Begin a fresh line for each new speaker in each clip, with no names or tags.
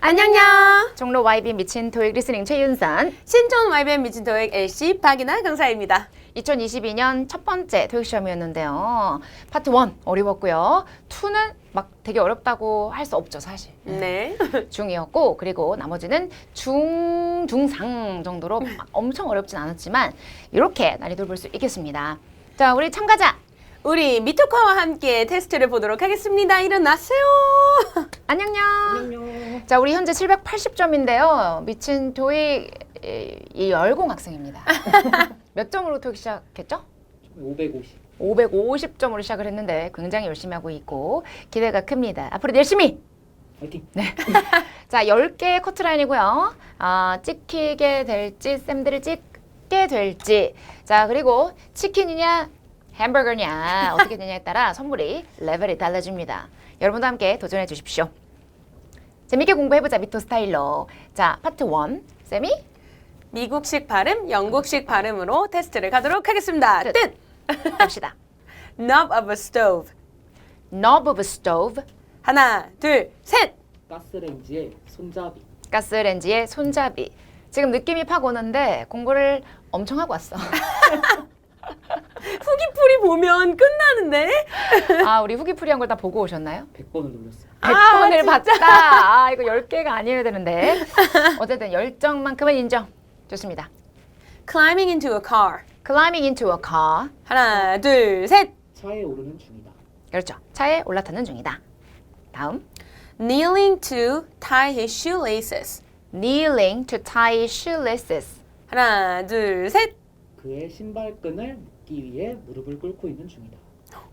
안녕요.
종로 YB 미친 토익 리스닝 최윤선.
신촌 YBM 미친 토익 LC 박이나 강사입니다.
2022년 첫 번째 토익 시험이었는데요. 파트 1 어려웠고요. 2는 막 되게 어렵다고 할 수 없죠, 사실.
네.
중이었고 그리고 나머지는 중, 중상 정도로 막 엄청 어렵진 않았지만 이렇게 난이도를 볼 수 있겠습니다. 자, 우리 참가자
우리 미토카와 함께 테스트를 보도록 하겠습니다. 일어나세요.
안녕요. 자, 우리 현재 780점인데요. 미친 토익 이- 이 열공 학생입니다. 몇 점으로 토익 시작했죠?
550.
550점으로 시작을 했는데 굉장히 열심히 하고 있고 기대가 큽니다. 앞으로 열심히!
화이팅!
자, 10개의 커트라인이고요. 아, 찍히게 될지, 쌤들을 찍게 될지. 자, 그리고 치킨이냐, 햄버거냐, 어떻게 되냐에 따라 선물이 레벨이 달라집니다. 여러분도 함께 도전해 주십시오. 재밌게 공부해보자, 미토 스타일로. 자, 파트 1. 쌤이
미국식 발음, 영국식 발음으로 테스트를 가도록 하겠습니다.
끝.
뜻.
봅시다.
Knob of a stove.
Knob of a stove.
하나, 둘, 셋.
가스레인지에 손잡이.
가스레인지의 손잡이. 지금 느낌이 팍 오는데 공부를 엄청 하고 왔어.
보면 끝나는데.
아, 우리 후기 풀이한 걸 다 보고 오셨나요?
100번을 눌렀어요.
100번을
진짜?
봤다. 아, 이거 10개가 아니어야 되는데. 어쨌든 열정만큼은 인정. 좋습니다.
Climbing into a car.
Climbing into a car.
하나, 둘, 셋.
차에 오르는 중이다.
그렇죠. 차에 올라타는 중이다. 다음.
Kneeling to tie his shoelaces.
Kneeling to tie shoelaces.
하나, 둘, 셋.
그의 신발끈을 묶기 위해 무릎을 꿇고 있는 중이다.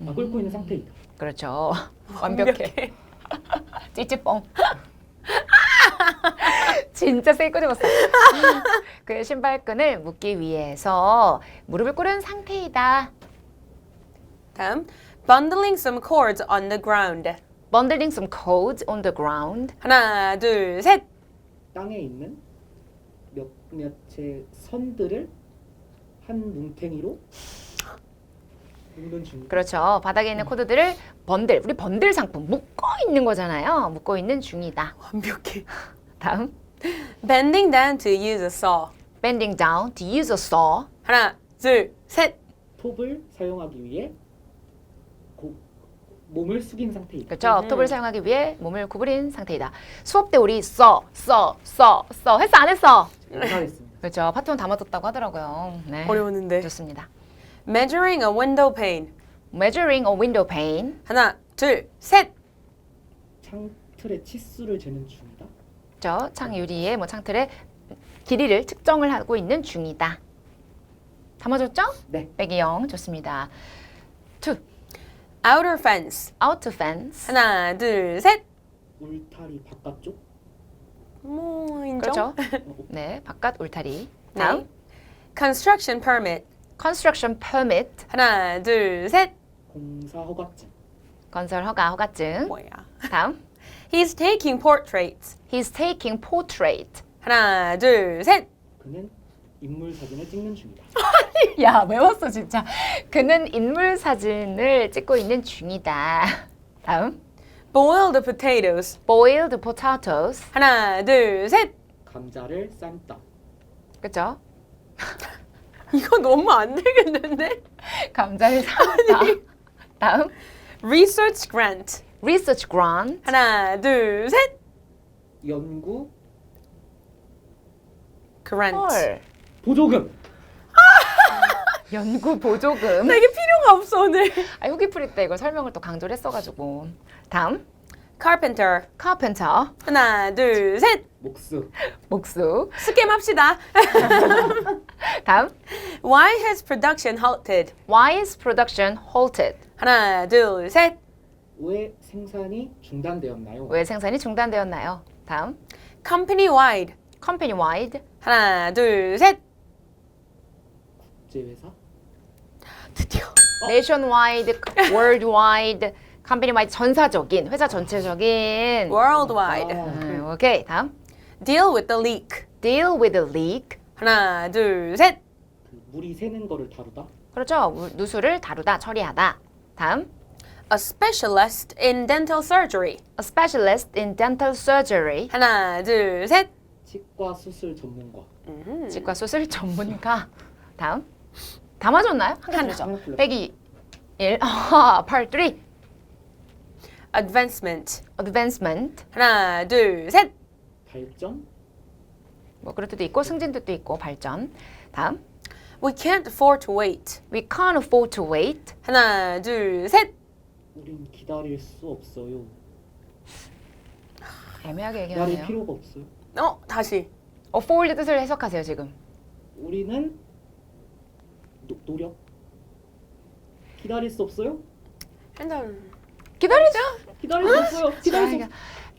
아, 꿇고 있는 상태이다.
그렇죠. 완벽해. 찌찌뽕. 진짜 세게 꺼집었어. 그의 신발끈을 묶기 위해서 무릎을 꿇은 상태이다.
다음. Bundling some cords on the ground.
Bundling some codes on the ground.
하나, 둘, 셋.
땅에 있는 몇몇의 선들을 한 뭉탱이로.
그렇죠. 바닥에 있는 코드들을 번들, 우리 번들 상품 묶어 있는 거잖아요. 묶어 있는 중이다.
완벽해.
다음.
Bending down to use a saw.
Bending down to use a saw.
하나, 둘, 셋.
톱을 사용하기 위해 고, 몸을 숙인 상태이다.
그렇죠.
음.
톱을 사용하기 위해 몸을 구부린 상태이다. 수업 때 우리 써, 써, 써, 써 했어 안 했어?
못하겠습니다.
그렇죠. 파트원 다 맞았다고 하더라고요. 네.
어려웠는데.
좋습니다.
Measuring a window pane.
Measuring a window pane.
하나, 둘, 셋.
창틀의 치수를 재는 중이다.
그렇죠. 창 유리의 뭐 창틀의 길이를 측정을 하고 있는 중이다. 다 맞았죠?
네.
빼기 0 좋습니다. two
Outer fence.
out fence.
하나, 둘, 셋.
울타리 바깥쪽.
뭐 인정.
그렇죠.
어,
네, 바깥 울타리.
네.
다음
Construction permit.
Construction permit
하나, 둘, 셋.
공사 허가증.
건설 허가 허가증.
뭐야?
다음
He's taking portraits.
he's taking portrait.
하나, 둘, 셋.
그는 인물 사진을 찍는 중이다.
야 외웠어 진짜. 그는 인물 사진을 찍고 있는 중이다. 다음
Boil the potatoes.
boiled potatoes.
하나, 둘, 셋.
감자를 삶다.
그렇죠?
이거 너무 안 되겠는데?
감자를 삶다. 다음
Research grant.
research grant.
하나, 둘, 셋.
연구
grant.
헐.
보조금.
연구 보조금.
되게 필요가 없어 오늘.
아, 후기풀이 때 이걸 설명을 또 강조를 했어가지고. 다음
Carpenter.
carpenter.
하나, 둘, 셋.
목수.
목수.
스캠 합시다.
다음
Why has production halted?
why is production halted?
하나, 둘, 셋.
왜 생산이 중단되었나요?
왜 생산이 중단되었나요? 다음
Company wide.
company wide.
하나, 둘, 셋.
국제회사?
드디어.
nationwide, worldwide, company wide 전사적인 회사 전체적인.
Worldwide.
아,
음, 오케이 다음
Deal with the leak.
deal with the leak.
하나, 둘, 셋.
그 물이 새는 거를 다루다.
그렇죠. 우- 누수를 다루다, 처리하다. 다음
A specialist in dental surgery.
A specialist in dental surgery.
하나, 둘, 셋.
치과 수술 전문가.
음.
치과 수술 전문가. 다음. 다 맞았나요? 한
하나.
하나 틀렸어.
빼기 1. 아, part 3.
Advancement.
advancement.
하나, 둘, 셋.
발전.
뭐 그럴 때도 있고 승진 뜻도 있고 발전. 다음.
We can't afford to wait.
We can't afford to wait.
하나, 둘, 셋.
우린 기다릴 수 없어요.
애매하게
기다릴
얘기하네요.
필요가 없어요.
어, 다시.
afford 뜻을 해석하세요, 지금.
우리는 노, 노력. 기다릴 수 없어요?
한잔.
기다리죠.
없어요. 기다릴 수
자,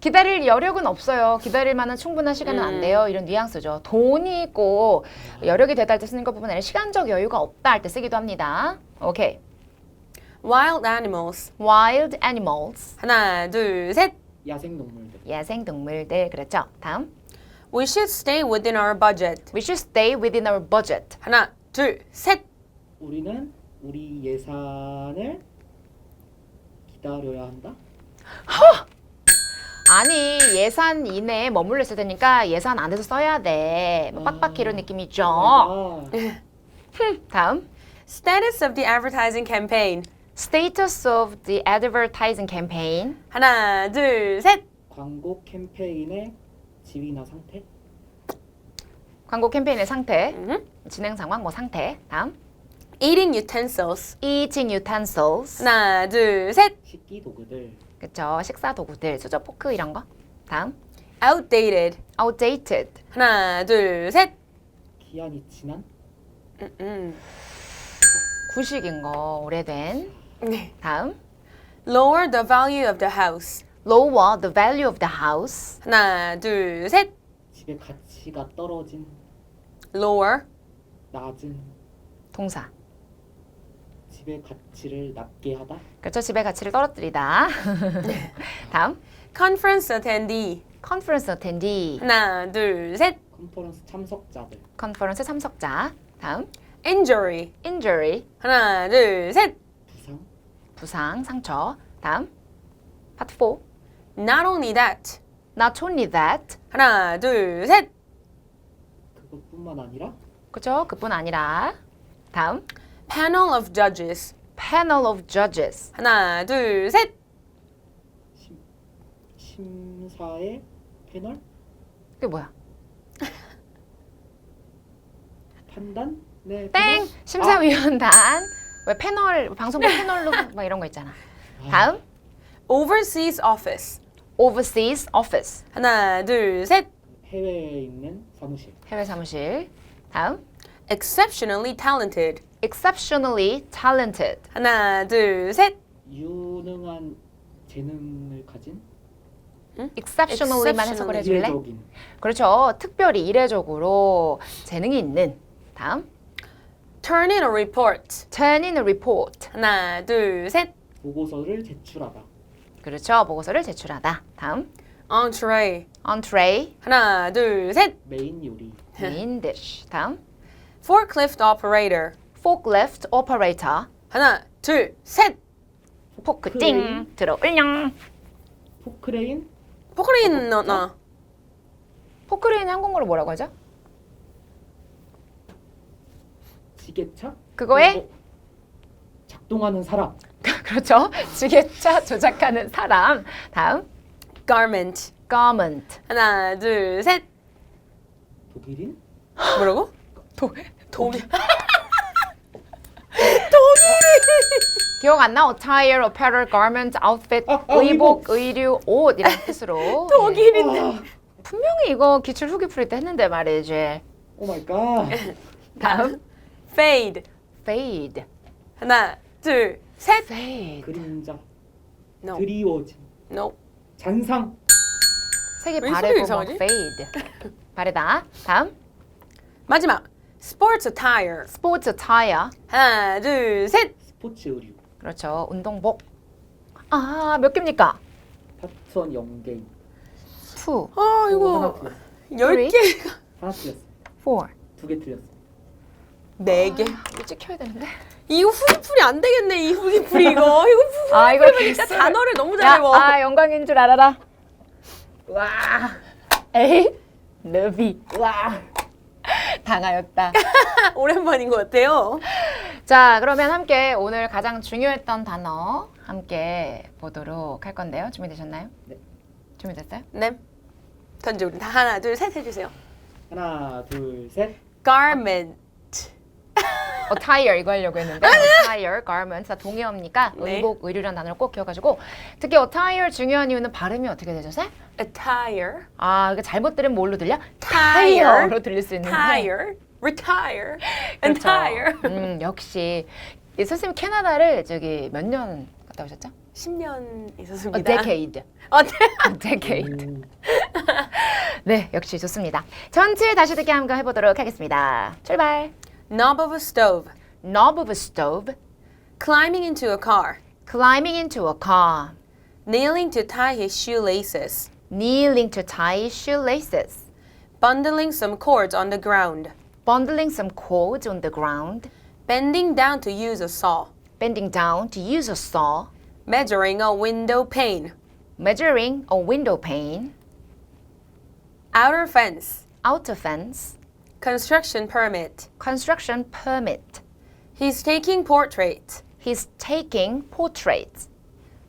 기다릴 여력은 없어요. 기다릴 만한 충분한 시간은 안
음.
돼요. 이런 뉘앙스죠. 돈이 있고 여력이 되다 할 때 쓰는 것뿐만 아니라 시간적 여유가 없다 할 때 쓰기도 합니다. 오케이.
Wild animals.
Wild animals.
하나, 둘, 셋.
야생 동물들.
야생 동물들. 그렇죠. 다음.
We should stay within our budget.
We should stay within our budget.
하나, 둘, 셋.
우리는 우리 예산을 기다려야 한다.
아니 예산 이내에 머물러 있어야 되니까 예산 안에서 써야 돼. 뭐 빡빡해 이런 느낌이죠.
아,
다음.
Status of the advertising campaign.
Status of the advertising campaign.
하나, 둘, 셋.
광고 캠페인의 지위나 상태.
광고 캠페인의 상태.
음.
진행 상황 뭐 상태. 다음.
Eating utensils.
Eating utensils.
하나, 둘, 셋.
식기 도구들.
그쵸. 식사 도구들, 수저, 포크 이런 거. 다음.
Outdated.
Outdated.
하나, 둘, 셋.
기한이 지난.
음, 음.
구식인 거, 오래된.
네.
다음.
Lower the value of the house.
Lower the value of the house.
하나, 둘, 셋.
집의 가치가 떨어진.
Lower.
낮은.
동사.
집의 가치를 낮게 하다.
그렇죠. 집의 가치를 떨어뜨리다. 다음.
Conference attendee.
Conference attendee.
하나, 둘, 셋.
컨퍼런스 참석자들.
컨퍼런스 참석자. 다음.
Injury.
Injury.
하나, 둘, 셋.
부상.
부상, 상처. 다음. Part 4.
Not only that.
Not only that.
하나, 둘, 셋.
그것뿐만 아니라
그죠? 그뿐 아니라. 다음.
Panel of judges.
Panel of judges.
하나, 둘, 셋.
심, 심사의 패널
그게 뭐야?
판단. 네.
땡! 심사위원단. 왜 패널, 방송국 패널로 막 이런 거 있잖아. 다음.
Overseas office.
Overseas office.
하나, 둘, 셋.
해외에 있는 사무실.
해외 사무실. 다음.
Exceptionally talented.
Exceptionally talented.
하나, 둘, 셋.
유능한 재능을 가진
exceptionally만 해석을 해줄래?
이례적인
그렇죠. 특별히 이례적으로 재능이 있는. 다음.
Turn in a report.
turn in a report.
하나, 둘, 셋.
보고서를 제출하다.
그렇죠. 보고서를 제출하다. 다음.
Entree.
entree.
하나, 둘, 셋.
메인 요리.
main dish. 다음.
Forklift operator.
Forklift operator.
하나, 둘, 셋.
포크 띵 들어 올령.
포크레인
포크레인 너, 나.
포크레인 한국어로 뭐라고 하죠?
지게차
그거에
어, 작동하는 사람.
그렇죠. 지게차 조작하는 사람. 다음.
Garment.
garment.
하나, 둘, 셋.
독일인
뭐라고?
도,
독일.
기억 안 나? attire, apparel, garment, outfit,
아, 아,
의복, 의류, 옷 이런 뜻으로. 예.
독일인데.
아,
분명히 이거 기출 후기 풀이 때 했는데 말이지.
오 마이 갓.
다음.
Fade.
fade.
하나, 둘, 셋.
fade.
그림자.
No.
드리워진.
No.
잔상.
색이
왜
바래고
소리가
뭐
이상하지?
fade. 바래다. 다음.
마지막. Sports attire.
스포츠 attire.
하나, 둘, 셋.
스포츠 의류.
그렇죠. 운동복. 아, 몇 개입니까?
영개.
two,
아,
하나
이거
틀렸어.
열 개.
하나 틀렸어.
four,
두개 틀렸어.
네 개.
이거 찍혀야 되는데.
이거 후기풀이 안 되겠네. 이 후기풀이 이거. 이거 후.
아 이거
진짜. 단어를 너무 잘
야,
외워.
아 영광인 줄 알아라. 와. 에이. 러비. 와. 당하였다.
오랜만인 것 같아요.
자, 그러면 함께 오늘 가장 중요했던 단어 함께 보도록 할 건데요. 준비되셨나요?
네.
준비됐어요?
네. 던져 우리 다 하나 둘 셋 해주세요.
하나, 둘, 셋.
garment.
Attire 이거 하려고 했는데 attire, garment 다 동의어입니까?
네.
의복, 의류라는 단어를 꼭 기억하시고 특히 attire 중요한 이유는 발음이 어떻게 되죠, 쌤?
attire.
아, 이게 잘못 들으면 뭘로 들려?
Tire.
tire로 들릴 수 있는데
tire. retire.
그렇죠.
entire.
음, 역시 이 선생님 캐나다를 저기 몇 년 갔다 오셨죠?
10년
A
있었습니다.
decade.
어, 네.
A decade.
오,
네, 역시 좋습니다. 전체 다시 듣기 한번 해보도록 하겠습니다. 출발.
Knob of a stove.
Knob of a stove.
climbing into a car.
Climbing into a car.
kneeling to tie his shoelaces.
Kneeling to tie his shoelaces.
bundling some cords on the ground.
Bundling some cords on the ground.
bending down to use a saw.
Bending down to use a saw.
measuring a window pane.
Measuring a window pane.
outer fence.
Outer fence.
Construction permit.
Construction permit.
He's taking portrait.
He's taking portraits.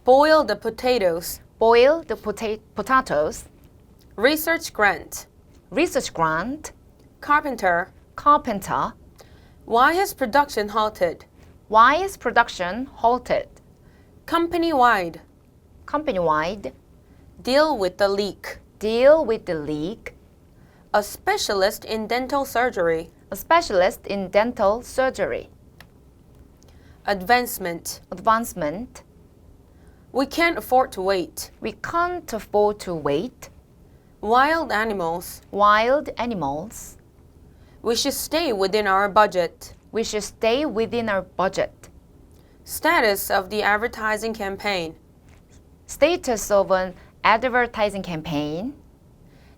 boil the potatoes.
Boil the pota- potatoes.
research grant.
Research grant.
carpenter.
Carpenter.
why is production halted?
Why is production halted?
company wide.
Company wide.
deal with the leak.
Deal with the leak.
A specialist in dental surgery.
A specialist in dental surgery.
advancement.
Advancement.
we can't afford to wait.
We can't afford to wait.
wild animals.
Wild animals.
we should stay within our budget.
We should stay within our budget.
status of the advertising campaign.
Status of an advertising campaign.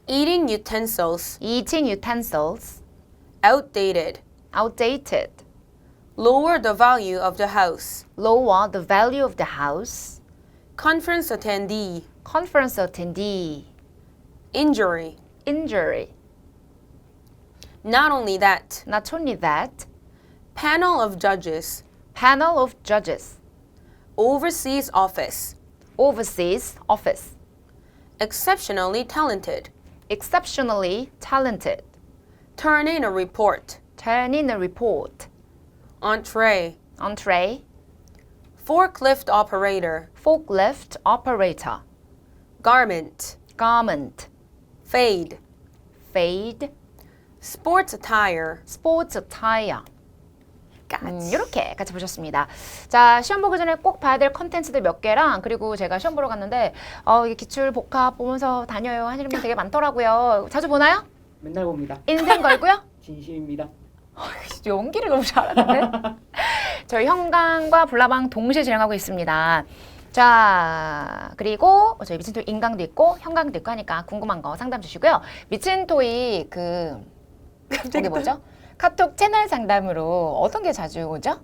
Eating utensils.
Eating utensils.
outdated.
Outdated.
lower the value of the house.
Lower the value of the house.
conference attendee.
Conference attendee.
injury.
Injury.
Not only that,
Not only that,
panel of judges,
panel of judges.
overseas office,
Overseas office.
exceptionally talented,
Exceptionally talented.
turn in a report,
Turn in a report.
entree,
Entree.
forklift operator,
Forklift operator.
garment,
Garment.
fade,
Fade.
sports attire.
Sports attire. 음, 이렇게 같이 보셨습니다. 자, 시험 보기 전에 꼭 봐야 될 컨텐츠들 몇 개랑 그리고 제가 시험 보러 갔는데 어, 이 기출 복합 보면서 다녀요 하시는 분 되게 많더라고요. 자주 보나요?
맨날 봅니다.
인생 걸고요.
진심입니다.
연기를 너무 잘하는데. 저희 현강과 불나방 동시에 진행하고 있습니다. 자, 그리고 저희 미친토이 인강도 있고 현강도 있고 하니까 궁금한 거 상담 주시고요. 미친토이 그 그게 뭐죠? 카톡 채널 상담으로 어떤 게 자주 오죠?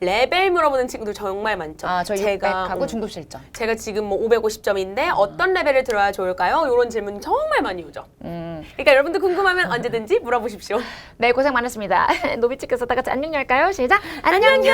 레벨 물어보는 친구들 정말 많죠.
아, 저희
제가
600하고
음,
중급 실전.
제가 지금 뭐 550점인데 어떤 레벨을 들어야 좋을까요? 이런 질문 정말 많이 오죠.
음.
그러니까 여러분들 궁금하면 언제든지 물어보십시오.
네, 고생 많으십니다. 노비치께서 다 같이 안녕 할까요? 시작. 안녕요.